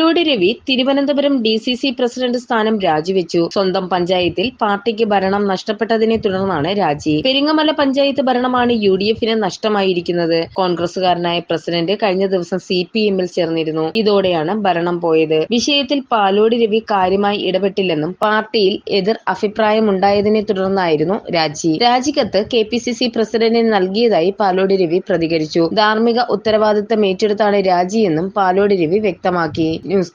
Palode Ravi Thiruvananthapuram D C C president സ്ഥാനം രാജിവെച്ചു. സ്വന്തം പഞ്ചായത്തിൽ പാർട്ടിക്ക് ഭരണം നഷ്ടപ്പെട്ടതിനെ തുടർന്നാണ് രാജി. പെരിങ്ങമല പഞ്ചായത്ത് ഭരണമാണ് യു ഡി എഫിന് നഷ്ടമായിരിക്കുന്നത്. കോൺഗ്രസുകാരനായ പ്രസിഡന്റ് കഴിഞ്ഞ ദിവസം സി പി എമ്മിൽ ചേർന്നിരുന്നു. ഇതോടെയാണ് ഭരണം പോയത്. വിഷയത്തിൽ പാലോട് രവി കാര്യമായി ഇടപെട്ടില്ലെന്നും പാർട്ടിയിൽ എതിർ അഭിപ്രായമുണ്ടായതിനെ തുടർന്നായിരുന്നു രാജി. രാജിക്കത്ത് കെ പി സി സി പ്രസിഡന്റിന് നൽകിയതായി പാലോട് രവി പ്രതികരിച്ചു. ധാർമ്മിക ഉത്തരവാദിത്തം ഏറ്റെടുത്താണ് രാജിയെന്നും പാലോട് രവി വ്യക്തമാക്കി. ന്യൂസ്